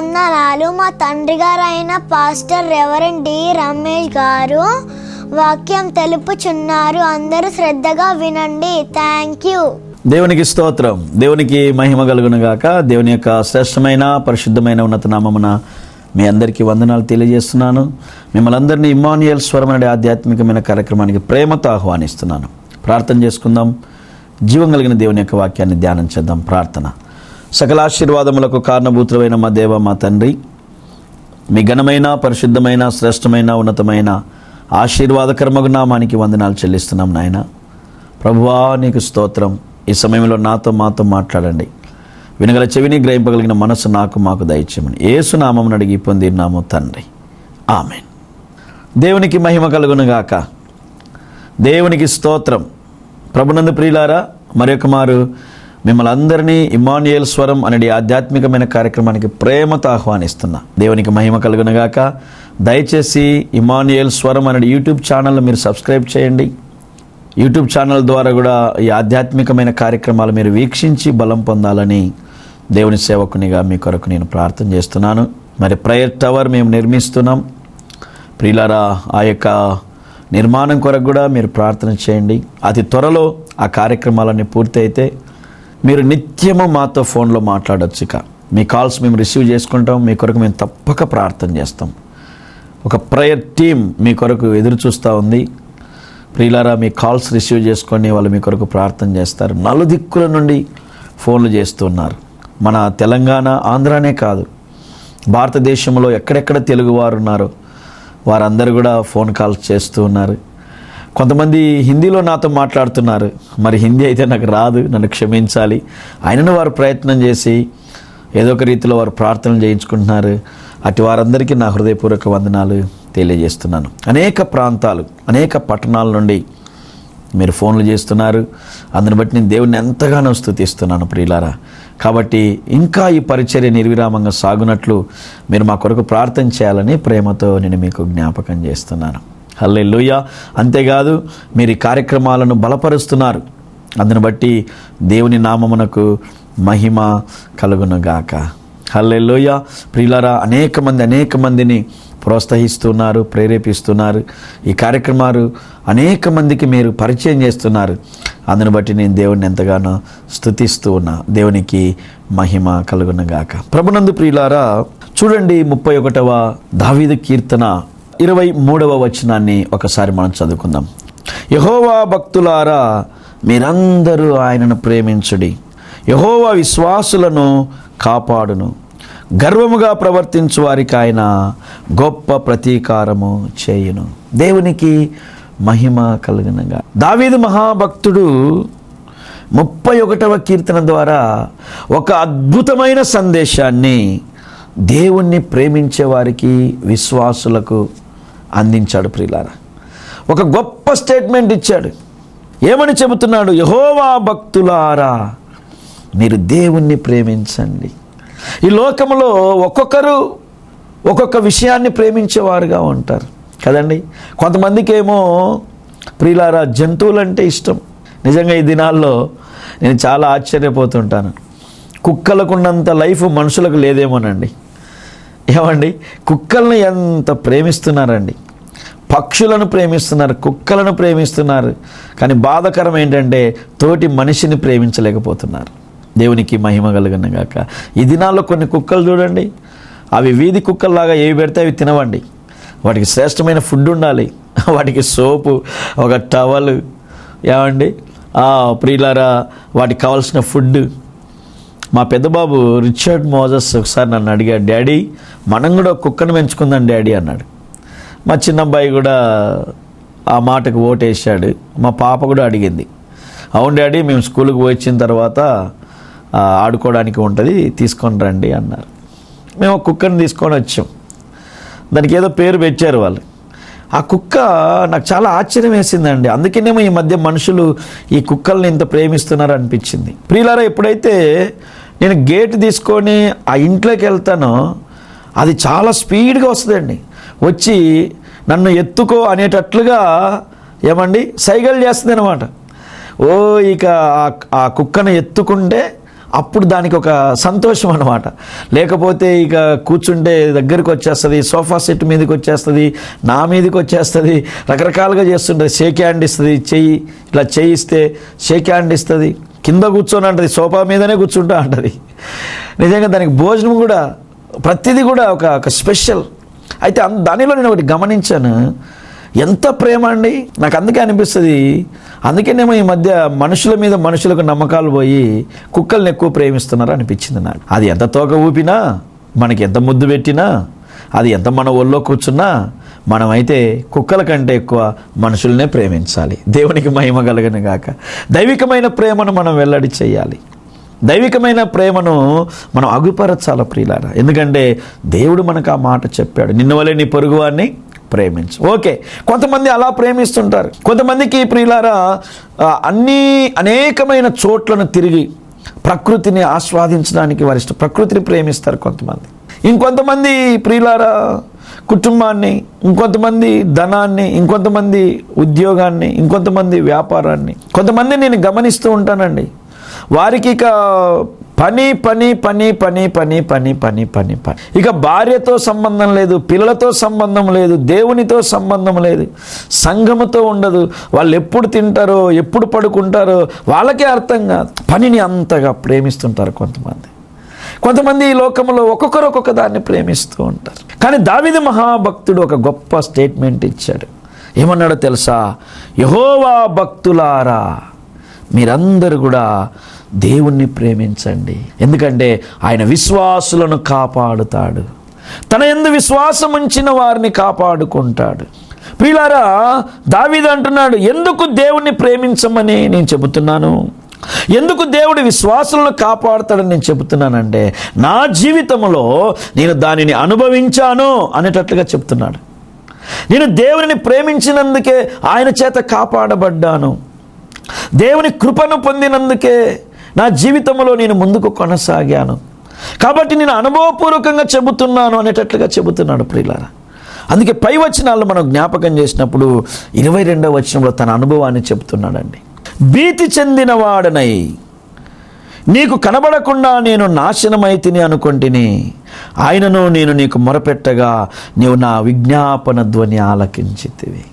వందనాలు. మా తండ్రి గారు అయిన పాస్టర్ రెవరెండ్ డి. రమేష్ గారు వాక్యం తెలుపుచున్నారు. అందరూ శ్రద్ధగా వినండి. Thank you. దేవునికి స్తోత్రం. దేవునికి మహిమ కలుగును గాక దేవుని యొక్క శ్రేష్టమైన పరిశుద్ధమైన ఉన్నత నామమున మీ అందరికీ వందనాలు తెలియజేస్తున్నాను. మిమ్మల్ని అందరినీ ఇమ్మాన్యుయల్ స్వరం అనే ఆధ్యాత్మికమైన కార్యక్రమానికి ప్రేమతో ఆహ్వానిస్తున్నాను. ప్రార్థన చేసుకుందాం. జీవం కలిగిన దేవుని యొక్క వాక్యాన్ని ధ్యానం చేద్దాం. ప్రార్థన. సకలాశీర్వాదములకు కారణభూతులైన మా దేవ మా తండ్రి. మీ ఘనమైన పరిశుద్ధమైన శ్రేష్టమైన ఉన్నతమైన ఆశీర్వాదకరమగు నామానికి వందనాలు చెల్లిస్తున్నాం నాయన. ప్రభువా నీకు స్తోత్రం. ఈ సమయంలో నాతో మాతో మాట్లాడండి. వినగల చెవిని గ్రహింపగలిగిన మనసు నాకు మాకు దయచేయమని. ఏసు నామం అడిగి పొందినాము తండ్రి. ఆమె దేవునికి మహిమ కలుగునుగాక దేవునికి స్తోత్రం. ప్రభునందు ప్రియులారా మరొక మారు మిమ్మల్ని అందరినీ ఇమాన్యుయల్ స్వరం అనే ఆధ్యాత్మికమైన కార్యక్రమానికి ప్రేమతో ఆహ్వానిస్తున్నా. దేవునికి మహిమ కలుగునగాక. దయచేసి ఇమాన్యుయల్ స్వరం అనే యూట్యూబ్ ఛానల్ మీరు సబ్స్క్రైబ్ చేయండి. యూట్యూబ్ ఛానల్ ద్వారా కూడా ఈ ఆధ్యాత్మికమైన కార్యక్రమాలు మీరు వీక్షించి బలం పొందాలని దేవుని సేవకునిగా మీ కొరకు నేను ప్రార్థన చేస్తున్నాను. మరి ప్రేయర్ టవర్ మేము నిర్మిస్తున్నాం. ప్రియులారా ఆ యొక్క నిర్మాణం కొరకు కూడా మీరు ప్రార్థన చేయండి. అతి త్వరలో ఆ కార్యక్రమాలన్నీ పూర్తి అయితే మీరు నిత్యము మాతో ఫోన్లో మాట్లాడొచ్చు ఇక. మీ కాల్స్ మేము రిసీవ్ చేసుకుంటాం మీ కొరకు మేము తప్పక ప్రార్థన చేస్తాం. ఒక ప్రేయర్ టీం మీ కొరకు ఎదురు చూస్తూ ఉంది. ప్రియులారా మీ కాల్స్ రిసీవ్ చేసుకొని వాళ్ళు మీ కొరకు ప్రార్థన చేస్తారు. నలుదిక్కుల నుండి ఫోన్లు చేస్తున్నారు. మన తెలంగాణ ఆంధ్రానే కాదు. భారతదేశంలో ఎక్కడెక్కడ తెలుగు వారు ఉన్నారో వారందరూ కూడా ఫోన్ కాల్స్ చేస్తూ ఉన్నారు. కొంతమంది హిందీలో నాతో మాట్లాడుతున్నారు. మరి హిందీ అయితే నాకు రాదు నన్ను క్షమించాలి. అయినను వారు ప్రయత్నం చేసి ఏదో ఒక రీతిలో వారు ప్రార్థనలు చేయించుకుంటున్నారు. అటు వారందరికీ నా హృదయపూర్వక వందనాలు తెలియజేస్తున్నాను. అనేక ప్రాంతాలు అనేక పట్టణాల నుండి మీరు ఫోన్లు చేస్తున్నారు. అందుని బట్టి నేను దేవుణ్ణి ఎంతగానో స్థుతిస్తున్నాను ప్రియులారా. కాబట్టి ఇంకా ఈ పరిచర్య నిర్విరామంగా సాగునట్లు మీరు మా కొరకు ప్రార్థన చేయాలని ప్రేమతో నేను మీకు జ్ఞాపకం చేస్తున్నాను. హల్లే అంతేకాదు మీరు ఈ కార్యక్రమాలను బలపరుస్తున్నారు. అందుని బట్టి దేవుని నామమునకు మహిమ కలుగునుగాక. హల్లే లోయ ప్రియులరా అనేక మంది అనేక మందిని ప్రోత్సహిస్తున్నారు ప్రేరేపిస్తున్నారు. ఈ కార్యక్రమాలు అనేక మందికి మీరు పరిచయం చేస్తున్నారు. అందుని బట్టి నేను దేవుని ఎంతగానో స్థుతిస్తూ ఉన్నా. దేవునికి మహిమ కలుగునగాక. ప్రభునందు ప్రియులారా చూడండి ముప్పై ఒకటవ దావీదు కీర్తన. ఇరవై మూడవ వచనాన్ని ఒకసారి మనం చదువుకుందాం. యహోవా భక్తులారా మీరందరూ ఆయనను ప్రేమించుడి. యహోవా విశ్వాసులను కాపాడును. గర్వముగా ప్రవర్తించు వారికి ఆయన గొప్ప ప్రతీకారము చేయును. దేవునికి మహిమ కలిగినగా. దావీదు మహాభక్తుడు ముప్పై ఒకటవ కీర్తన ద్వారా ఒక అద్భుతమైన సందేశాన్ని దేవుణ్ణి ప్రేమించే వారికి విశ్వాసులకు అందించాడు ప్రియులారా ఒక గొప్ప స్టేట్మెంట్ ఇచ్చాడు. ఏమని చెబుతున్నాడు? యహోవా భక్తులారా మీరు దేవుణ్ణి ప్రేమించండి. ఈ లోకంలో ఒక్కొక్కరు ఒక్కొక్క విషయాన్ని ప్రేమించేవారుగా ఉంటారు. కదండి? కొంతమందికి ఏమో ప్రియులారా జంతువులంటే ఇష్టం. నిజంగా ఈ దినాల్లో నేను చాలా ఆశ్చర్యపోతుంటాను. కుక్కలకున్నంత లైఫ్ మనుషులకు లేదేమోనండి. ఏమండి? కుక్కలను ఎంత ప్రేమిస్తున్నారండి. పక్షులను ప్రేమిస్తున్నారు కుక్కలను ప్రేమిస్తున్నారు. కానీ బాధకరం ఏంటంటే తోటి మనిషిని ప్రేమించలేకపోతున్నారు. దేవునికి మహిమ కలుగునగాక. ఈ దినాల్లో కొన్ని కుక్కలు చూడండి. అవి వీధి కుక్కల్లాగా ఏవి పెడితే అవి తినవండి. వాటికి శ్రేష్టమైన ఫుడ్ ఉండాలి. వాటికి సోపు ఒక టవల్. ఏమండి? ప్రియులారా వాటికి కావాల్సిన ఫుడ్. మా పెద్దబాబు రిచర్డ్ మోజస్ ఒకసారి నన్ను అడిగాడు డాడీ మనం కూడా కుక్కను పెంచుకుందాం డాడీ అన్నాడు. మా చిన్నబ్బాయి కూడా ఆ మాటకు ఓటేసాడు మా పాప కూడా అడిగింది అవును డాడీ మేము స్కూల్కి పోయి వచ్చిన తర్వాత ఆడుకోవడానికి ఉంటుంది తీసుకొని రండి అన్నారు. మేము కుక్కను కుక్కని తీసుకొని వచ్చాం. దానికి ఏదో పేరు పెట్టారు వాళ్ళు. ఆ కుక్క నాకు చాలా ఆశ్చర్యం వేసిందండి. అందుకనేమో ఈ మధ్య మనుషులు ఈ కుక్కల్ని ఇంత ప్రేమిస్తున్నారు అనిపించింది. ప్రియులారా ఎప్పుడైతే నేను గేట్ తీసుకొని ఆ ఇంట్లోకి వెళ్తాను అది చాలా స్పీడ్గా వస్తుందండి. వచ్చి నన్ను ఎత్తుకో అనేటట్లుగా ఏమండి సైగలు చేస్తుంది అనమాట ఓ ఇక ఆ- కుక్కను ఎత్తుకుంటే అప్పుడు దానికి ఒక సంతోషం అనమాట లేకపోతే ఇక కూర్చుంటే దగ్గరికి వచ్చేస్తుంది సోఫా సెట్ మీదకి వచ్చేస్తుంది నా మీదకి వచ్చేస్తుంది రకరకాలుగా చేస్తుంటుంది. షేక్ హ్యాండ్ ఇస్తుంది చెయ్యి ఇట్లా చేయిస్తే షేక్ హ్యాండ్ ఇస్తుంది. కింద కూర్చొని అంటది సోఫా మీదనే కూర్చుంటా అంటది. నిజంగా దానికి భోజనం కూడా ప్రతిదీ కూడా ఒక ఒక స్పెషల్. అయితే దానిలో నేను ఒకటి గమనించాను. ఎంత ప్రేమ అండి. నాకు అందుకే అనిపిస్తుంది. అందుకేనేమో ఈ మధ్య మనుషుల మీద మనుషులకు నమ్మకాలు పోయి కుక్కల్ని ఎక్కువ ప్రేమిస్తున్నారు అనిపించింది నాకు. అది ఎంత తోక ఊపినా మనకి ఎంత ముద్దు పెట్టినా అది ఎంత మన ఒళ్ళో కూర్చున్నా మనమైతే కుక్కల కంటే ఎక్కువ మనుషుల్నే ప్రేమించాలి. దేవునికి మహిమ కలగను గాక. దైవికమైన ప్రేమను మనం వెల్లడి చేయాలి. దైవికమైన ప్రేమను మనం అగుపరచాల ప్రియులారా. ఎందుకంటే దేవుడు మనకు ఆ మాట చెప్పాడు. నిన్న వలే నీ పొరుగువాన్ని ప్రేమించు. ఓకే కొంతమంది అలా ప్రేమిస్తుంటారు. కొంతమందికి ప్రియులారా అన్నీ అనేకమైన చోట్లను తిరిగి ప్రకృతిని ఆస్వాదించడానికి వారి ఇష్టం. ప్రకృతిని ప్రేమిస్తారు కొంతమంది. ఇంకొంతమంది ప్రియులారా కుటుంబాన్ని ఇంకొంతమంది ధనాన్ని ఇంకొంతమంది ఉద్యోగాన్ని ఇంకొంతమంది వ్యాపారాన్ని. కొంతమంది నేను గమనిస్తూ ఉంటానండి. వారికి ఇక పని పని పని పని పని పని పని పని పని. ఇక భార్యతో సంబంధం లేదు పిల్లలతో సంబంధం లేదు దేవునితో సంబంధం లేదు సంఘముతో ఉండదు. వాళ్ళు ఎప్పుడు తింటారో ఎప్పుడు పడుకుంటారో వాళ్ళకే అర్థం కాదు. పనిని అంతగా ప్రేమిస్తుంటారు కొంతమంది. కొంతమంది ఈ లోకంలో ఒక్కొక్కరు ఒక్కొక్క దాన్ని ప్రేమిస్తూ ఉంటారు. కానీ దావిది మహాభక్తుడు ఒక గొప్ప స్టేట్మెంట్ ఇచ్చాడు. ఏమన్నాడో తెలుసా? యహోవా భక్తులారా మీరందరూ కూడా దేవుణ్ణి ప్రేమించండి. ఎందుకంటే ఆయన విశ్వాసులను కాపాడుతాడు. తన ఎందు విశ్వాసం ఉంచిన వారిని కాపాడుకుంటాడు. ప్రియులారా దావీదు అంటున్నాడు ఎందుకు దేవుణ్ణి ప్రేమించమని నేను చెబుతున్నాను? ఎందుకు దేవుడి విశ్వాసులను కాపాడుతాడని నేను చెబుతున్నానంటే నా జీవితంలో నేను దానిని అనుభవించాను అనేటట్లుగా చెప్తున్నాడు నేను దేవుని ప్రేమించినందుకే ఆయన చేత కాపాడబడ్డాను. దేవుని కృపను పొందినందుకే నా జీవితంలో నేను ముందుకు కొనసాగాను. కాబట్టి నేను అనుభవపూర్వకంగా చెబుతున్నాను అనేటట్లుగా చెబుతున్నాడు ప్రియులారా. అందుకే పై వచనాల్లో మనం జ్ఞాపకం చేసినప్పుడు ఇరవై రెండవ వచనంలో తన అనుభవాన్ని చెబుతున్నాడండి. భీతి చెందినవాడనై. నీకు కనబడకుండా నేను నాశనమైతిని అనుకొంటిని. ఆయనను నేను నీకు మొరపెట్టగా నీవు నా విజ్ఞాపన ధ్వని ఆలకించితివి.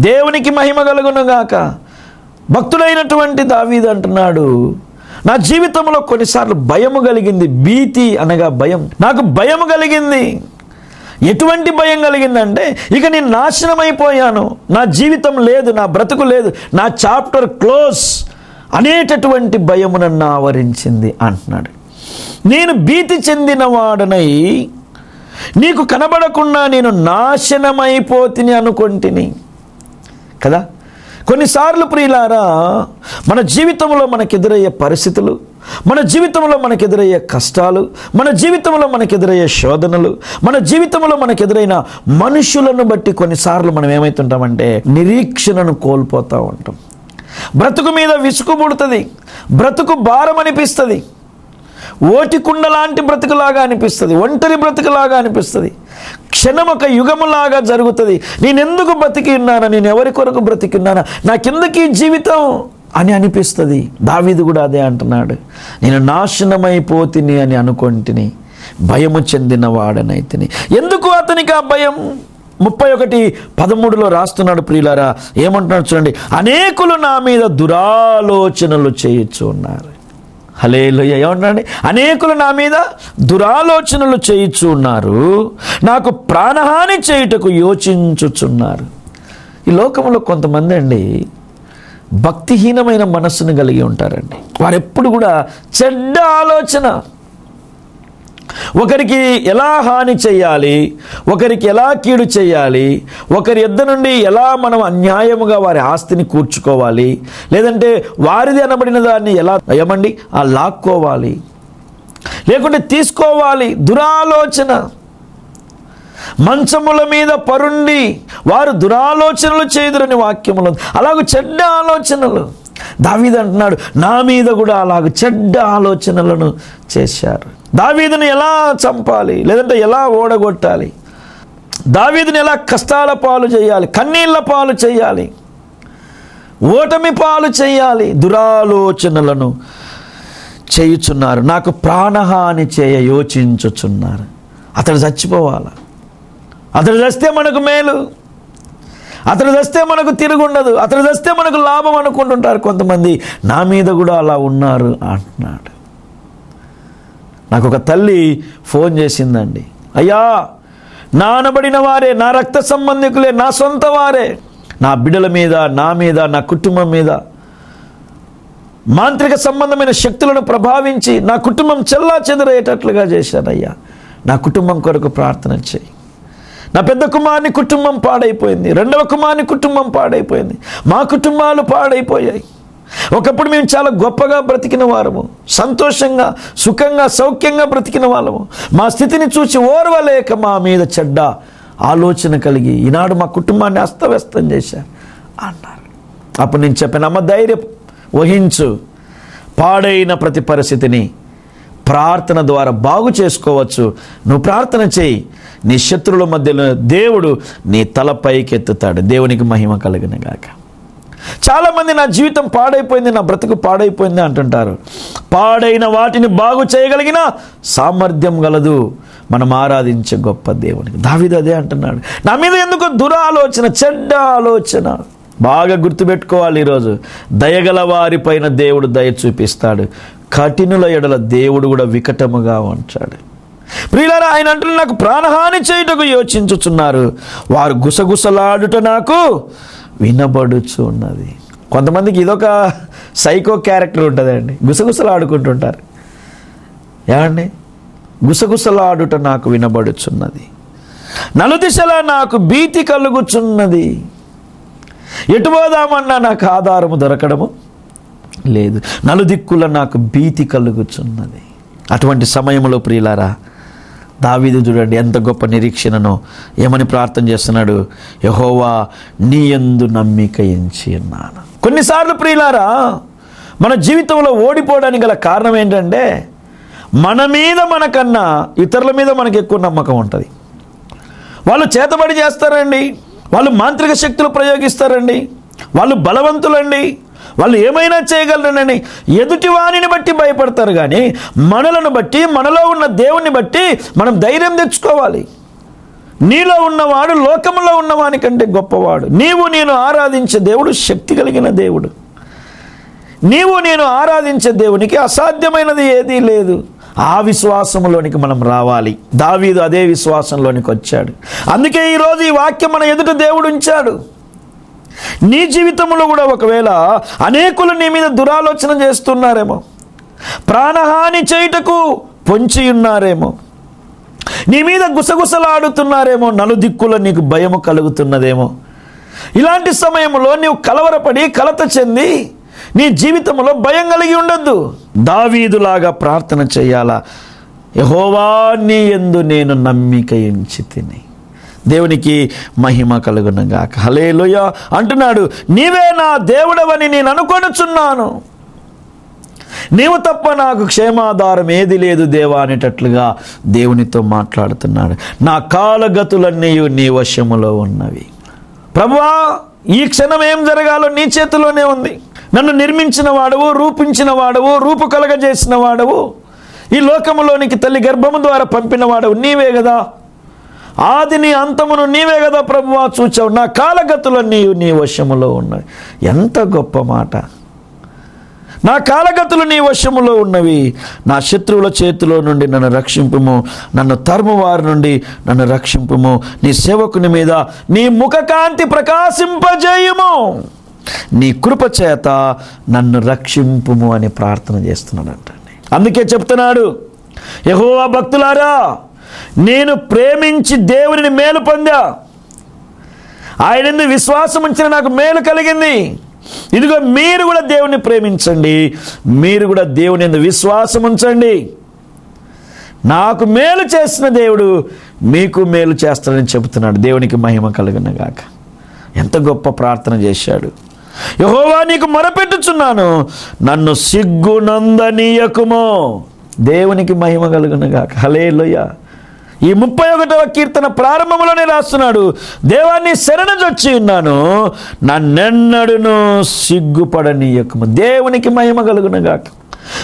దేవునికి మహిమ కలుగునుగాక. భక్తుడైనటువంటి దావీదు అంటున్నాడు నా జీవితంలో కొన్నిసార్లు భయము కలిగింది భీతి అనగా భయం. నాకు భయము కలిగింది. ఎటువంటి భయం కలిగిందంటే ఇక నేను నాశనం అయిపోయాను నా జీవితం లేదు నా బ్రతుకు లేదు నా చాప్టర్ క్లోజ్ అనేటటువంటి భయము నన్ను ఆవరించింది అంటున్నాడు. నేను భీతి చెందినవాడనై నీకు కనబడకుండా నేను నాశనమైపోతిని అనుకొంటిని. కదా? కొన్నిసార్లు ప్రియులారా మన జీవితంలో మనకు ఎదురయ్యే పరిస్థితులు మన జీవితంలో మనకు ఎదురయ్యే కష్టాలు మన జీవితంలో మనకు ఎదురయ్యే శోధనలు మన జీవితంలో మనకు ఎదురైన మనుషులను బట్టి కొన్నిసార్లు మనం ఏమవుతుంటామంటే నిరీక్షణను కోల్పోతూ ఉంటాం. బ్రతుకు మీద విసుగు పుడుతుంది బ్రతుకు భారం అనిపిస్తుంది ఓటికుండ లాంటి బ్రతుకులాగా అనిపిస్తుంది ఒంటరి బ్రతుకులాగా అనిపిస్తుంది క్షణం ఒక యుగములాగా జరుగుతుంది. నేనెందుకు బ్రతికి ఉన్నానా నేను ఎవరి కొరకు బ్రతికి ఉన్నానా నాకెందుకు ఈ జీవితం? అని అనిపిస్తుంది. దావీదు కూడా అదే అంటున్నాడు. నేను నాశనమైపోతిని అని అనుకొంటిని. భయము చెందిన వాడనైతిని. ఎందుకు అతనికి ఆ భయం? ముప్పై ఒకటి పదమూడులో రాస్తున్నాడు ప్రియులారా. ఏమంటున్నాడు చూడండి. అనేకులు నా మీద దురాలోచనలు చేయొచ్చు ఉన్నారు హలేలుయ ఏమంటారండి అనేకులు నా మీద దురాలోచనలు చేయిచు ఉన్నారు నాకు ప్రాణహాని చేయుటకు యోచించుచున్నారు. ఈ లోకంలో కొంతమంది అండి భక్తిహీనమైన మనస్సును కలిగి ఉంటారండి. వారెప్పుడు కూడా చెడ్డ ఆలోచన. ఒకరికి ఎలా హాని చేయాలి ఒకరికి ఎలా కీడు చేయాలి ఒకరి ఇద్దరు నుండి ఎలా మనం అన్యాయముగా వారి ఆస్తిని కూర్చుకోవాలి లేదంటే వారిది అనబడిన దాన్ని ఎలా ఏమండి ఆ లాక్కోవాలి. లేకుంటే తీసుకోవాలి. దురాలోచన. మంచముల మీద పరుండి వారు దురాలోచనలు చేదురని వాక్యములు. అలాగ చెడ్డ ఆలోచనలు. దావీద్ అంటున్నాడు నా మీద కూడా అలాగ చెడ్డ ఆలోచనలను చేశారు. దావీదును ఎలా చంపాలి? లేదంటే ఎలా ఓడగొట్టాలి? దావీదుని ఎలా కష్టాల పాలు చేయాలి? కన్నీళ్ళ పాలు చేయాలి? ఓటమి పాలు చేయాలి? దురాలోచనలను చేయుచున్నారు. నాకు ప్రాణహాని చేయ యోచించుచున్నారు. అతడు చచ్చిపోవాలి? అతడు చస్తే మనకు మేలు. అతడు చస్తే మనకు తిరుగుండదు. అతడు చస్తే మనకు లాభం అనుకుంటుంటారు కొంతమంది. నా మీద కూడా అలా ఉన్నారు అంటున్నాడు. నాకు ఒక తల్లి ఫోన్ చేసిందండి. అయ్యా నానబడిన వారే నా రక్త సంబంధికులే నా సొంత వారే. నా బిడ్డల మీద నా మీద నా కుటుంబం మీద మాంత్రిక సంబంధమైన శక్తులను ప్రభావించి నా కుటుంబం చెల్లా చెదరయ్యేటట్లుగా చేశానయ్యా. నా కుటుంబం కొరకు ప్రార్థన చేయి. నా పెద్ద కుమారుని కుటుంబం పాడైపోయింది. రెండవ కుమారుని కుటుంబం పాడైపోయింది. మా కుటుంబాలు పాడైపోయాయి. ఒకప్పుడు మేము చాలా గొప్పగా బ్రతికిన వారము. సంతోషంగా సుఖంగా సౌఖ్యంగా బ్రతికిన వాళ్ళము. మా స్థితిని చూసి ఓర్వలేక మా మీద చెడ్డ ఆలోచన కలిగి ఈనాడు మా కుటుంబాన్ని అస్తవ్యస్తం చేశారు అన్నారు. అప్పుడు నేను చెప్పాను అమ్మ ధైర్యం వహించు. పాడైన ప్రతి పరిస్థితిని ప్రార్థన ద్వారా బాగు చేసుకోవచ్చు. నువ్వు ప్రార్థన చేయి. నీ శత్రువుల మధ్యలో దేవుడు నీ తల పైకెత్తుతాడు. దేవునికి మహిమ కలిగిన గాక. చాలామంది నా జీవితం పాడైపోయింది నా బ్రతుకు పాడైపోయింది అంటుంటారు. పాడైన వాటిని బాగు చేయగలిగిన సామర్థ్యం గలదు. మనం ఆరాధించే గొప్ప దేవునికి. దావిది అదే అంటున్నాడు. నా మీద ఎందుకు దురాలోచన చెడ్డ ఆలోచన? బాగా గుర్తుపెట్టుకోవాలి ఈరోజు. దయగల వారిపైన దేవుడు దయ చూపిస్తాడు. కఠినుల ఎడల దేవుడు కూడా వికటముగా ఉంటాడు ప్రియులారా ఆయన అంటున్న నాకు ప్రాణహాని చేయుటకు యోచించుచున్నారు. వారు గుసగుసలాడుట నాకు వినబడుచున్నది. కొంతమందికి ఇదొక సైకో క్యారెక్టర్ ఉంటుందండి. గుసగుసలాడుకుంటుంటారు. ఏమండి? గుసగుసలాడుట నాకు వినబడుచున్నది. నలుదిశలా నాకు భీతి కలుగుచున్నది. ఎటు పోదామన్నా నాకు ఆధారము దొరకడము? లేదు. నలుదిక్కుల నాకు భీతి కలుగుచున్నది. అటువంటి సమయంలో ప్రియులారా దావీదు చూడండి ఎంత గొప్ప నిరీక్షణను ఏమని ప్రార్థన చేస్తున్నాడు? యహోవా నీ యందు నమ్మిక ఎంచి అన్నాను కొన్నిసార్లు ప్రియులారా మన జీవితంలో ఓడిపోవడానికి గల కారణం ఏంటంటే మన మీద మనకన్నా ఇతరుల మీద మనకు ఎక్కువ నమ్మకం ఉంటుంది. వాళ్ళు చేతబడి చేస్తారండి. వాళ్ళు మాంత్రిక శక్తులు ప్రయోగిస్తారండి. వాళ్ళు బలవంతులండి. వాళ్ళు ఏమైనా చేయగలరనని ఎదుటి వాణిని బట్టి భయపడతారు కానీ మనలను బట్టి మనలో ఉన్న దేవుణ్ణి బట్టి మనం ధైర్యం తెచ్చుకోవాలి. నీలో ఉన్నవాడు లోకంలో ఉన్నవాని కంటే గొప్పవాడు. నీవు నేను ఆరాధించే దేవుడు శక్తి కలిగిన దేవుడు. నీవు నేను ఆరాధించే దేవునికి అసాధ్యమైనది ఏదీ లేదు. ఆ విశ్వాసంలోనికి మనం రావాలి. దావీదు అదే విశ్వాసంలోనికి వచ్చాడు. అందుకే ఈరోజు ఈ వాక్యం మన ఎదుట దేవుడు ఉంచాడు. నీ జీవితంలో కూడా ఒకవేళ అనేకులు నీ మీద దురాలోచన చేస్తున్నారేమో ప్రాణహాని చేయుటకు పొంచి ఉన్నారేమో నీ మీద గుసగుసలాడుతున్నారేమో నలుదిక్కుల నీకు భయము కలుగుతున్నదేమో ఇలాంటి సమయంలో నీవు కలవరపడి కలత చెంది నీ జీవితంలో భయం కలిగి ఉండొద్దు. దావీదులాగా ప్రార్థన చేయాలా? యహోవా నీ ఎందు నేను నమ్మిక ఎంచి తిని. దేవునికి మహిమ కలుగునగాక. హలేలుయ అంటున్నాడు నీవే నా దేవుడవని నేను అనుకొనుచున్నాను. నీవు తప్ప నాకు క్షేమాధారం ఏది లేదు దేవా అనేటట్లుగా దేవునితో మాట్లాడుతున్నాడు. నా కాలగతులన్నీ నీ వశములో ఉన్నవి. ప్రభువా ఈ క్షణం ఏం జరగాలో నీ చేతిలోనే ఉంది. నన్ను నిర్మించిన వాడవు రూపించిన వాడవు రూపు కలగజేసిన వాడవు. ఈ లోకములోనికి తల్లి గర్భము ద్వారా పంపిన వాడవు నీవే కదా ఆదిని అంతమును నీవే కదా ప్రభువా చూచావు. నా కాలగతులన్నీ నీ వశములో ఉన్నవి. ఎంత గొప్ప మాట. నా కాలగతులు నీ వశములో ఉన్నవి. నా శత్రువుల చేతిలో నుండి నన్ను రక్షింపుము. నన్ను తరుమువారి నుండి నన్ను రక్షింపుము. నీ సేవకుని మీద నీ ముఖకాంతి ప్రకాశింపజేయుము. నీ కృప చేత నన్ను రక్షింపుము అని ప్రార్థన చేస్తున్నాడంట. అందుకే చెప్తున్నాడు యహోవా భక్తులారా నేను ప్రేమించి దేవుని మేలు పొందా. ఆయన ఎందుకు విశ్వాసం ఉంచిన నాకు మేలు కలిగింది. ఇదిగో మీరు కూడా దేవుని ప్రేమించండి. మీరు కూడా దేవుని విశ్వాసం ఉంచండి. నాకు మేలు చేసిన దేవుడు మీకు మేలు చేస్తాడని చెబుతున్నాడు. దేవునికి మహిమ కలిగినగాక. ఎంత గొప్ప ప్రార్థన చేశాడు. యహోవా నీకు మొరపెట్టుచున్నాను. నన్ను సిగ్గునందనీయకుమో. దేవునికి మహిమ కలుగునగాక. హలే హలేలుయ ఈ ముప్పై ఒకటవ కీర్తన ప్రారంభంలోనే రాస్తున్నాడు. దేవాన్ని శరణజొచ్చి ఉన్నాను. నన్నెన్నడును సిగ్గుపడనీయకము. దేవునికి మహిమ కలుగునగాక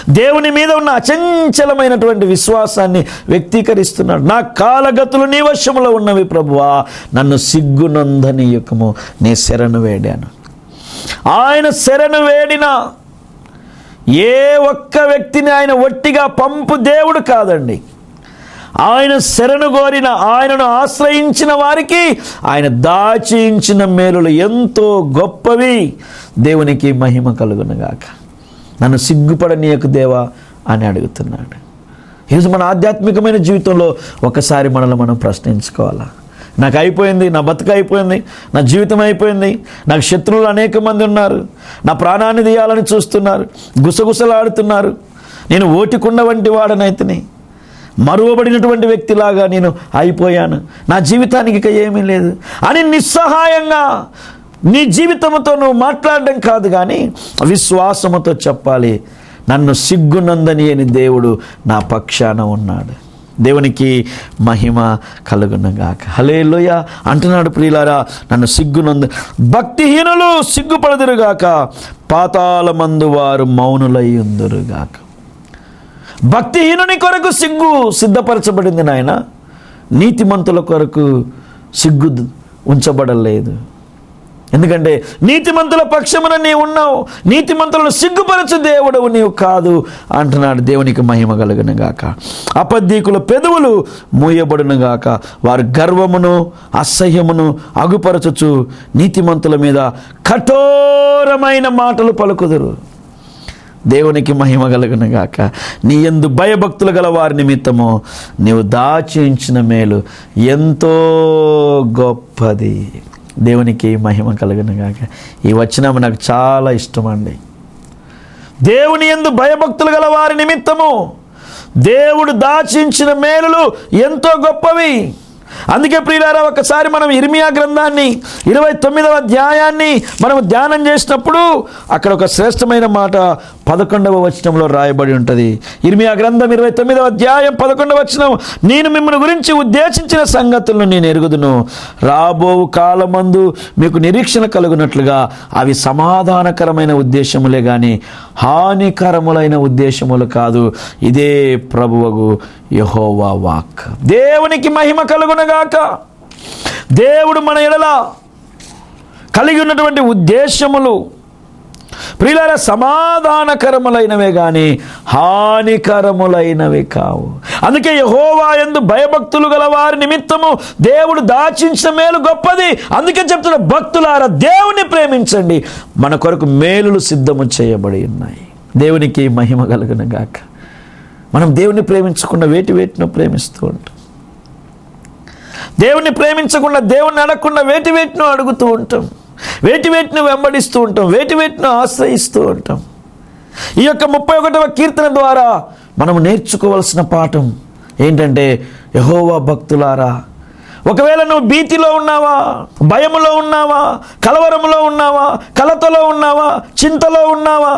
దేవుని మీద ఉన్న అచంచలమైనటువంటి విశ్వాసాన్ని వ్యక్తీకరిస్తున్నాడు. నా కాలగతులు నీ వశములో ఉన్నవి ప్రభువా. నన్ను సిగ్గునందనీయకము నీ శరణు వేడాను. ఆయన శరణు వేడిన ఏ ఒక్క వ్యక్తిని ఆయన ఒట్టిగా పంపు దేవుడు కాదండి. ఆయన శరణు కోరిన ఆయనను ఆశ్రయించిన వారికి ఆయన దాచించిన మేలులు ఎంతో గొప్పవి. దేవునికి మహిమ కలుగునుగాక. నన్ను సిగ్గుపడనీయకు దేవా అని అడుగుతున్నాడు. ఈరోజు మన ఆధ్యాత్మికమైన జీవితంలో ఒకసారి మనల్ని మనం ప్రశ్నించుకోవాలా? నాకు అయిపోయింది నా బతుకు అయిపోయింది నా జీవితం అయిపోయింది నాకు శత్రువులు అనేక మంది ఉన్నారు నా ప్రాణాన్ని తీయాలని చూస్తున్నారు గుసగుసలాడుతున్నారు. నేను ఓటికుండ వంటి వాడనైతేనే. మరువబడినటువంటి వ్యక్తిలాగా నేను అయిపోయాను. నా జీవితానికి ఇక ఏమీ లేదు. అని నిస్సహాయంగా నీ జీవితంతో నువ్వు మాట్లాడడం కాదు కానీ విశ్వాసముతో చెప్పాలి. నన్ను సిగ్గునందని అని దేవుడు నా పక్షాన ఉన్నాడు. దేవునికి మహిమ కలుగునగాక. హలేలోయ అంటున్నాడు ప్రియులారా నన్ను సిగ్గునందు భక్తిహీనులు సిగ్గుపడదురుగాక. పాతాళమందు వారు మౌనులై భక్తిహీనుని కొరకు సిగ్గు సిద్ధపరచబడింది నాయన. నీతిమంతుల కొరకు సిగ్గు ఉంచబడలేదు. ఎందుకంటే నీతిమంతుల పక్షమున నీవు ఉన్నావు. నీతిమంతులను సిగ్గుపరచు దేవుడవు నీవు కాదు అంటున్నాడు దేవునికి మహిమ కలుగునుగాక అపద్దీకుల పెదవులు మూయబడునుగాక వారు గర్వమును అసహ్యమును అగుపరచుచు నీతిమంతుల మీద కఠోరమైన మాటలు పలుకుదురు. దేవునికి మహిమ కలుగును గాక. నీ ఎందు భయభక్తులు గల వారి నిమిత్తము నీవు దాచించిన మేలు ఎంతో గొప్పది. దేవునికి మహిమ కలుగును గాక. ఈ వచనం నాకు చాలా ఇష్టమండి. దేవుని ఎందు భయభక్తులు గల వారి నిమిత్తము దేవుడు దాచించిన మేలులు ఎంతో గొప్పవి. అందుకే ప్రియులారా ఒకసారి మనం ఇర్మియా గ్రంథాన్ని ఇరవై తొమ్మిదవ అధ్యాయాన్ని మనం ధ్యానం చేసినప్పుడు అక్కడ ఒక శ్రేష్టమైన మాట పదకొండవ వచనంలో రాయబడి ఉంటుంది. ఇర్మియా గ్రంథం ఇరవై తొమ్మిదవ అధ్యాయం పదకొండవ వచనం నేను మిమ్మల్ని గురించి ఉద్దేశించిన సంగతులను నేను ఎరుగుదును. రాబో కాలమందు మీకు నిరీక్షణ కలుగునట్లుగా అవి సమాధానకరమైన ఉద్దేశములే కానీ హానికరములైన ఉద్దేశములు కాదు. ఇదే ప్రభువగు యహోవా వాక్ దేవునికి మహిమ కలుగునగాక దేవుడు మన ఎడల కలిగి ఉన్నటువంటి ఉద్దేశములు ప్రియుల సమాధానకరములైనవే కానీ హానికరములైనవి కావు. అందుకే యహోవా ఎందు భయభక్తులు గల వారి నిమిత్తము దేవుడు దాచించిన మేలు గొప్పది. అందుకే చెప్తున్న భక్తులారా దేవుని ప్రేమించండి. మన కొరకు మేలులు సిద్ధము చేయబడి ఉన్నాయి. దేవునికి మహిమ కలుగునగాక మనం దేవుని ప్రేమించకుండా వేటి వేటినో ప్రేమిస్తూ ఉంటాం. దేవుణ్ణి ప్రేమించకుండా దేవుణ్ణి అడగకుండా వేటి వేటిను అడుగుతూ ఉంటాం. వేటి వేటిని వెంబడిస్తూ ఉంటాం. వేటి వేటిని ఆశ్రయిస్తూ ఉంటాం. ఈ యొక్క ముప్పై ఒకటవ కీర్తన ద్వారా మనం నేర్చుకోవాల్సిన పాఠం ఏంటంటే యహోవా భక్తులారా ఒకవేళ నువ్వు భీతిలో ఉన్నావా భయములో ఉన్నావా కలవరములో ఉన్నావా కలతలో ఉన్నావా చింతలో ఉన్నావా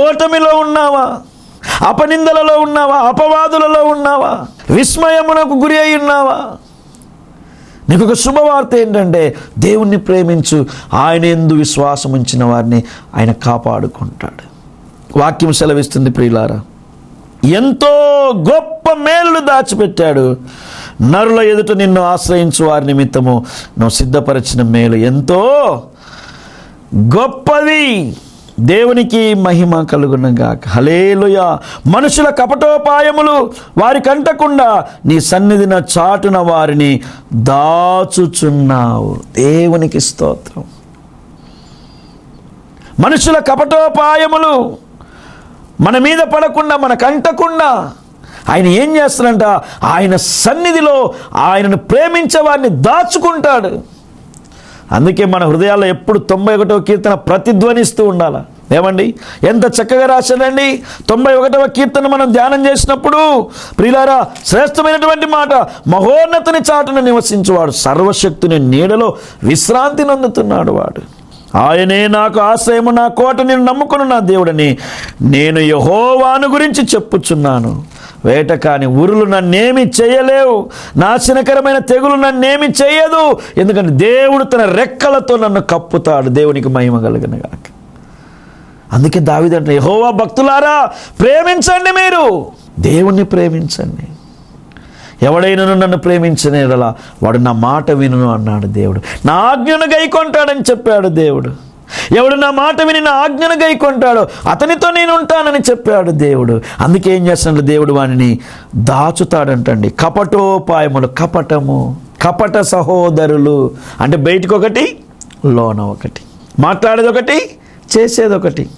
ఓటమిలో ఉన్నావా అపనిందలలో ఉన్నావా? అపవాదులలో ఉన్నావా? విస్మయమునకు గురి అయి ఉన్నావా? నీకు ఒక శుభవార్త ఏంటంటే దేవుణ్ణి ప్రేమించు ఆయన ఎందు విశ్వాసం ఉంచిన వారిని ఆయన కాపాడుకుంటాడు. వాక్యం సెలవిస్తుంది ప్రియులారా. ఎంతో గొప్ప మేలును దాచిపెట్టాడు. నరుల ఎదుట నిన్ను ఆశ్రయించు వారి నిమిత్తము నువ్వు సిద్ధపరిచిన మేలు ఎంతో గొప్పది. దేవునికి మహిమ కలుగునగాక హలేలుయ మనుషుల కపటోపాయములు వారి కంటకుండా నీ సన్నిధిన చాటున వారిని దాచుచున్నావు. దేవునికి స్తోత్రం. మనుషుల కపటోపాయములు మన మీద పడకుండా మన కంటకుండా ఆయన ఏం చేస్తాడంట? ఆయన సన్నిధిలో ఆయనను ప్రేమించే వారిని దాచుకుంటాడు. అందుకే మన హృదయాల్లో ఎప్పుడు తొంభై ఒకటవ కీర్తన ప్రతిధ్వనిస్తూ ఉండాలి? ఏమండి? ఎంత చక్కగా రాశాడండి తొంభై ఒకటవ కీర్తన మనం ధ్యానం చేసినప్పుడు ప్రియులారా శ్రేష్టమైనటువంటి మాట మహోన్నతని చాటున నివసించువాడు సర్వశక్తుని నీడలో విశ్రాంతి నందుతున్నాడు వాడు. ఆయనే నాకు ఆశ్రయము నా కోట నేను నమ్ముకుని నా దేవుడని నేను యహోవాను గురించి చెప్పుచున్నాను. వేట కాని ఉరులు నన్నేమి చేయలేవు నాశనకరమైన తెగులు నన్నేమి చేయదు ఎందుకంటే దేవుడు తన రెక్కలతో నన్ను కప్పుతాడు దేవునికి మహిమ కలిగిన గాక. అందుకే దావిదంటే యహోవా భక్తులారా ప్రేమించండి మీరు. దేవుణ్ణి ప్రేమించండి. ఎవడైనను నన్ను ప్రేమించిన వాడు నా మాట వినును అన్నాడు దేవుడు. నా ఆజ్ఞను గైకొంటాడని చెప్పాడు దేవుడు. ఎవడు నా మాట విని నా ఆజ్ఞను గైకొంటాడో అతనితో నేను ఉంటానని చెప్పాడు దేవుడు. అందుకే ఏం చేస్తున్నాడు దేవుడు వాడిని దాచుతాడంటండి. కపటోపాయములు కపటము కపట సహోదరులు అంటే బయటకు ఒకటి లోన ఒకటి. మాట్లాడేది ఒకటి చేసేది ఒకటి.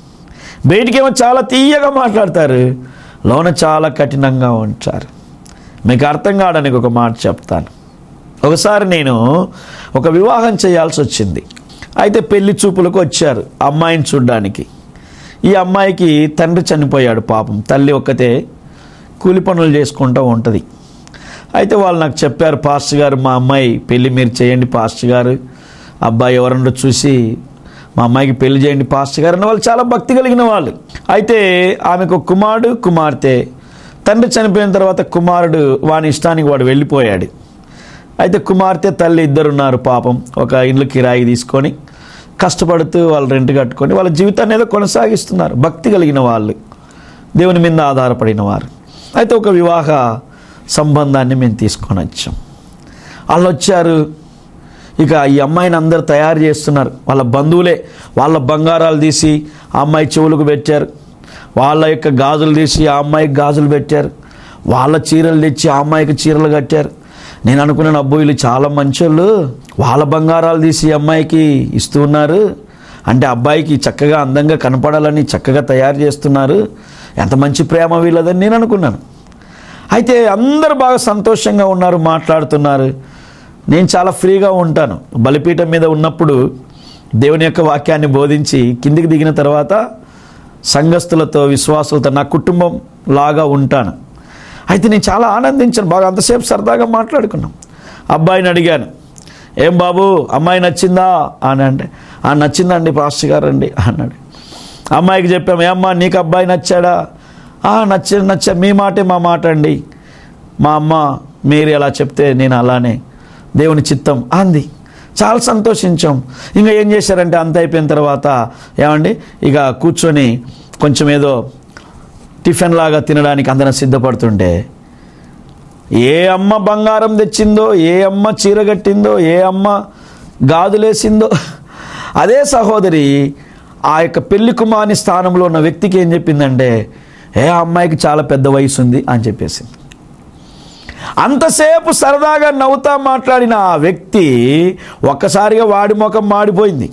బయటికేమో చాలా తీయగా మాట్లాడతారు. లోన చాలా కఠినంగా ఉంటారు. మీకు అర్థం కావడానికి ఒక మాట చెప్తాను. ఒకసారి నేను ఒక వివాహం చేయాల్సి వచ్చింది. అయితే పెళ్ళి చూపులకు వచ్చారు అమ్మాయిని చూడ్డానికి. ఈ అమ్మాయికి తండ్రి చనిపోయాడు పాపం. తల్లి ఒక్కతే కూలి పనులు చేసుకుంటూ ఉంటుంది. అయితే వాళ్ళు నాకు చెప్పారు పాస్టర్ గారు మా అమ్మాయి పెళ్ళి మీరు చేయండి పాస్టర్ గారు. అబ్బాయి ఎవరన్నా చూసి మా అమ్మాయికి పెళ్ళి చేయండి పాస్టర్ గారు. అని వాళ్ళు చాలా భక్తి కలిగిన వాళ్ళు. అయితే ఆమెకు కుమారుడు కుమార్తె తండ్రి చనిపోయిన తర్వాత కుమారుడు వాని ఇష్టానికి వాడు వెళ్ళిపోయాడు. అయితే కుమార్తె తల్లి ఇద్దరున్నారు పాపం. ఒక ఇండ్లు కిరాయి తీసుకొని కష్టపడుతూ వాళ్ళు రెంట్ కట్టుకొని వాళ్ళ జీవితాన్ని ఏదో కొనసాగిస్తున్నారు. భక్తి కలిగిన వాళ్ళు. దేవుని మీద ఆధారపడిన వారు. అయితే ఒక వివాహ సంబంధాన్ని మేము తీసుకొని వచ్చాం. వాళ్ళు వచ్చారు. ఇక ఈ అమ్మాయిని అందరు తయారు చేస్తున్నారు. వాళ్ళ బంధువులే. వాళ్ళ బంగారాలు తీసి ఆ అమ్మాయి చెవులకు పెట్టారు. వాళ్ళ యొక్క గాజులు తీసి ఆ అమ్మాయికి గాజులు పెట్టారు. వాళ్ళ చీరలు తెచ్చి ఆ అమ్మాయికి చీరలు కట్టారు. నేను అనుకున్నాను అబ్బో వీళ్ళు చాలా మంచోళ్ళు. వాళ్ళ బంగారాలు తీసి ఈ అమ్మాయికి ఇస్తూ ఉన్నారు. అంటే అబ్బాయికి చక్కగా అందంగా కనపడాలని చక్కగా తయారు చేస్తున్నారు. ఎంత మంచి ప్రేమ వీళ్ళదని నేను అనుకున్నాను. అయితే అందరు బాగా సంతోషంగా ఉన్నారు మాట్లాడుతున్నారు. నేను చాలా ఫ్రీగా ఉంటాను. బలిపీఠం మీద ఉన్నప్పుడు దేవుని యొక్క వాక్యాన్ని బోధించి కిందికి దిగిన తర్వాత సంఘస్థులతో విశ్వాసులతో నా కుటుంబం లాగా ఉంటాను. అయితే నేను చాలా ఆనందించాను. బాగా అంతసేపు సరదాగా మాట్లాడుకున్నాం. అబ్బాయిని అడిగాను ఏం బాబు అమ్మాయి నచ్చిందా? అని అంటే ఆ నచ్చిందండి పాస్టర్ గారు అండి అన్నాడు. అమ్మాయికి చెప్పాము ఏ అమ్మా నీకు అబ్బాయి నచ్చాడా? "ఆ, నచ్చ నచ్చ మీ మాటే మా మాట అండి. మా అమ్మ మీరు ఎలా చెప్తే నేను అలానే దేవుని చిత్తం అంది. చాలా సంతోషించాం. ఇంకా ఏం చేశారంటే అంత అయిపోయిన తర్వాత ఏమండి? ఇక కూర్చొని కొంచెం ఏదో టిఫిన్ లాగా తినడానికి అందరం సిద్ధపడుతుంటే ఏ అమ్మ బంగారం తెచ్చిందో ఏ అమ్మ చీర కట్టిందో ఏ అమ్మ గాజులేసిందో. అదే సహోదరి ఆ యొక్క పెళ్ళి కుమారి స్థానంలో ఉన్న వ్యక్తికి ఏం చెప్పిందంటే ఏ అమ్మాయికి చాలా పెద్ద వయసు ఉంది అని చెప్పేసింది. అంతసేపు సరదాగా నవ్వుతా మాట్లాడిన ఆ వ్యక్తి ఒక్కసారిగా వాడి ముఖం మాడిపోయింది.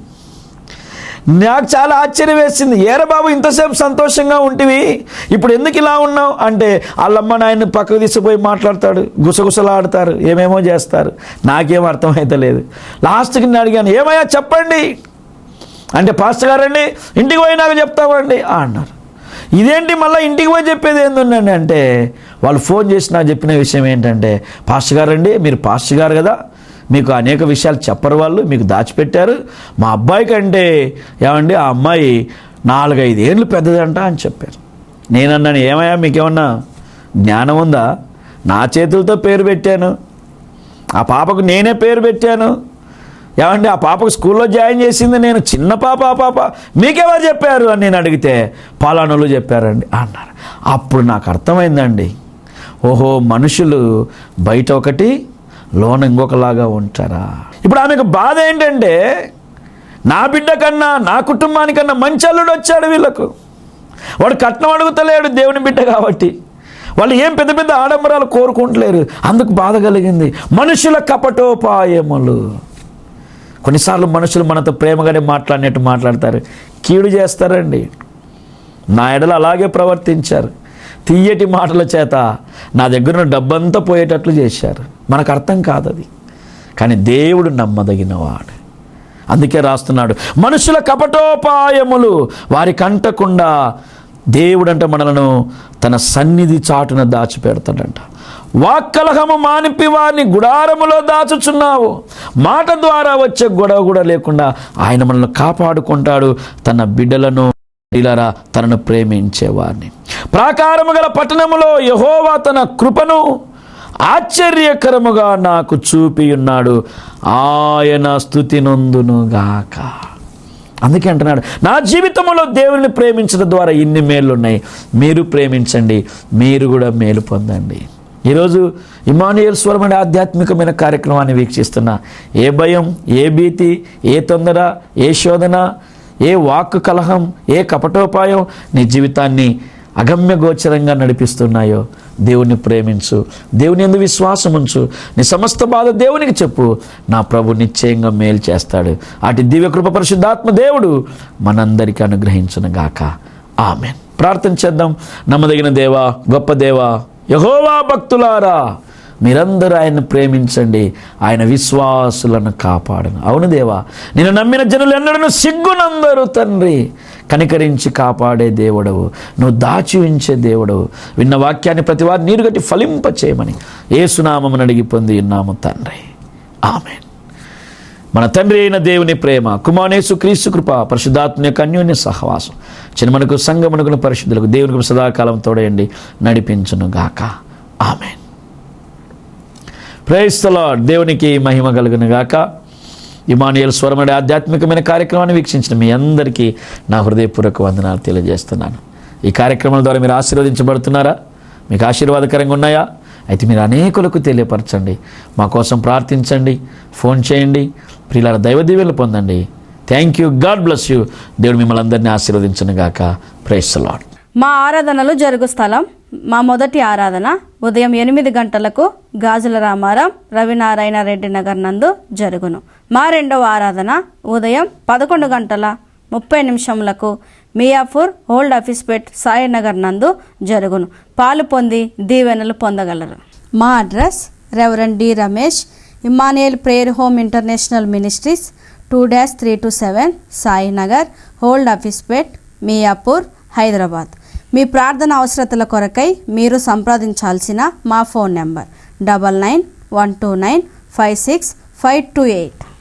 నాకు చాలా ఆశ్చర్యం వేసింది ఏరా బాబు ఇంతసేపు సంతోషంగా ఉంటివి? ఇప్పుడు ఎందుకు ఇలా ఉన్నావు? అంటే వాళ్ళమ్మ నాయన పక్కకు తీసుకుపోయి మాట్లాడతాడు గుసగుసలాడతారు ఏమేమో చేస్తారు. నాకేం అర్థమైతే లేదు. లాస్ట్కి నేను అడిగాను ఏమయ్యా చెప్పండి. అంటే పాస్టర్ గారండి ఇంటికి పోయినాక చెప్తామండి. అన్నారు. ఇదేంటి మళ్ళీ ఇంటికి పోయి చెప్పేది ఏంటండి అంటే వాళ్ళు ఫోన్ చేసి నాకు చెప్పిన విషయం ఏంటంటే పాస్టర్ గారండి మీరు పాస్టర్ గారు కదా. మీకు అనేక విషయాలు చెప్పరు వాళ్ళు మీకు దాచిపెట్టారు. మా అబ్బాయి కంటే ఏమండి ఆ అమ్మాయి నాలుగైదు ఏళ్ళు పెద్దదంట అని చెప్పారు. నేనన్నాను ఏమయ్యా మీకేమన్నా జ్ఞానం ఉందా? నా చేతులతో పేరు పెట్టాను. ఆ పాపకు నేనే పేరు పెట్టాను. ఏమండి ఆ పాపకు స్కూల్లో జాయిన్ చేసింది నేను చిన్న పాప ఆ పాప. మీకెవరు చెప్పారు? అని నేను అడిగితే పాలానోళ్ళు చెప్పారండి అన్నారు. అప్పుడు నాకు అర్థమైందండి ఓహో మనుషులు బయట ఒకటి లోన ఇంకొకలాగా ఉంటారా? ఇప్పుడు ఆమెకు బాధ ఏంటంటే నా బిడ్డ కన్నా నా కుటుంబానికన్నా మంచి అల్లుడు వచ్చాడు వీళ్ళకు. వాడు కట్నం అడుగుతలేడు దేవుని బిడ్డ కాబట్టి. వాళ్ళు ఏం పెద్ద పెద్ద ఆడంబరాలు కోరుకుంటలేరు. అందుకు బాధ కలిగింది. మనుషుల కపటోపాయములు. కొన్నిసార్లు మనుషులు మనతో ప్రేమగానే మాట్లాడినట్టు మాట్లాడతారు. కీడు చేస్తారండి. నా ఎడలు అలాగే ప్రవర్తించారు. తీయటి మాటల చేత నా దగ్గర డబ్బంతా పోయేటట్లు చేశారు. మనకు అర్థం కాదు అది కానీ దేవుడు నమ్మదగినవాడు. అందుకే రాస్తున్నాడు మనుషుల కపటోపాయములు వారి కంటకుండా దేవుడంట మనలను తన సన్నిధి చాటున దాచిపెడతాడంట. వాక్కలహము మానిపి వారిని గుడారములో దాచుచున్నావు. మాట ద్వారా వచ్చే గొడవ కూడా లేకుండా ఆయన మనల్ని కాపాడుకుంటాడు. తన బిడ్డలను ఇలారా తనను ప్రేమించేవారిని. ప్రాకారము గల పట్టణములో యహోవా తన కృపను ఆశ్చర్యకరముగా నాకు చూపి ఉన్నాడు ఆయన స్థుతి నొందునుగాక అందుకే అంటున్నాడు నా జీవితంలో దేవుని ప్రేమించడం ద్వారా ఇన్ని మేలు ఉన్నాయి మీరు ప్రేమించండి మీరు కూడా మేలు పొందండి. ఈరోజు ఇమానుయల్ స్వరం అనే ఆధ్యాత్మికమైన కార్యక్రమాన్ని వీక్షిస్తున్నా ఏ భయం ఏ భీతి ఏ తొందర ఏ శోధన ఏ వాక్ కలహం ఏ కపటోపాయం నీ జీవితాన్ని అగమ్య గోచరంగా నడిపిస్తున్నాయో దేవుణ్ణి ప్రేమించు దేవుని ఎందు విశ్వాసం ఉంచు. నీ సమస్త బాధ దేవునికి చెప్పు. నా ప్రభు నిశ్చయంగా మేలు చేస్తాడు. అటు దివ్య కృప పరిశుద్ధాత్మ దేవుడు మనందరికీ అనుగ్రహించును గాక. ఆమె ప్రార్థన చేద్దాం. నమ్మదగిన దేవా గొప్ప దేవా యహోవా భక్తులారా మీరందరూ ఆయన్ని ప్రేమించండి. ఆయన విశ్వాసులను కాపాడను. అవును దేవా నేను నమ్మిన జనులు ఎన్నడను సిగ్గునందరు తండ్రి. కనికరించి కాపాడే దేవుడవు నువ్వు దాచి ఉంచే దేవుడవు. విన్న వాక్యాన్ని ప్రతివారు నీరు గట్టి ఫలింప చేయమని ఏసునామం అడిగి పొంది ఉన్నాము తండ్రి. ఆమె మన తండ్రి అయిన దేవుని ప్రేమ కుమారేసు క్రీస్తు కృప పరిశుద్ధాత్మ యొక్క అన్యోన్య సహవాసం చిన్నమనకు సంగమనుకున్న పరిశుద్ధులకు దేవునికి సదాకాలం తోడయండి నడిపించును గాక ఆమెన్. ప్రేస్తల దేవునికి మహిమ కలుగునుగాక ఇమానుయల్ ఆధ్యాత్మికమైన కార్యక్రమాన్ని వీక్షించిన మీ అందరికీ నా హృదయపూర్వక వందనాలు తెలియజేస్తున్నాను. ఈ కార్యక్రమాల ద్వారా మీరు ఆశీర్వదించబడుతున్నారా? మీకు ఆశీర్వాదకరంగా ఉన్నాయా? అయితే మీరు అనేకులకు తెలియపరచండి. మా కోసం ప్రార్థించండి. ఫోన్ చేయండి. ప్రియుల దైవ దీవెనలు పొందండి. Thank you God bless you దేవుడు మిమ్మల్ని అందరినీ ఆశీర్వదించను గాక. ప్రైస్ లాడ్ మా ఆరాధనలు జరుగు స్థలం మా మొదటి ఆరాధన ఉదయం ఎనిమిది గంటలకు గాజుల రామారాం రవినారాయణ రెడ్డి నగర్ నందు జరుగును. మా రెండవ ఆరాధన ఉదయం పదకొండు గంటల ముప్పై నిమిషములకు మియాపూర్ ఓల్డ్ ఆఫీస్పేట్ సాయినగర్ నందు జరుగును. పాలు పొంది దీవెనలు పొందగలరు. మా address reverend D Ramesh Emmanuel prayer home international ministries two dash three two seven Sainagar old Hafeezpet Miyapur Hyderabad. మీ ప్రార్థన అవసరతల కొరకై మీరు సంప్రదించాల్సిన మా phone number double nine one two nine five six five two eight.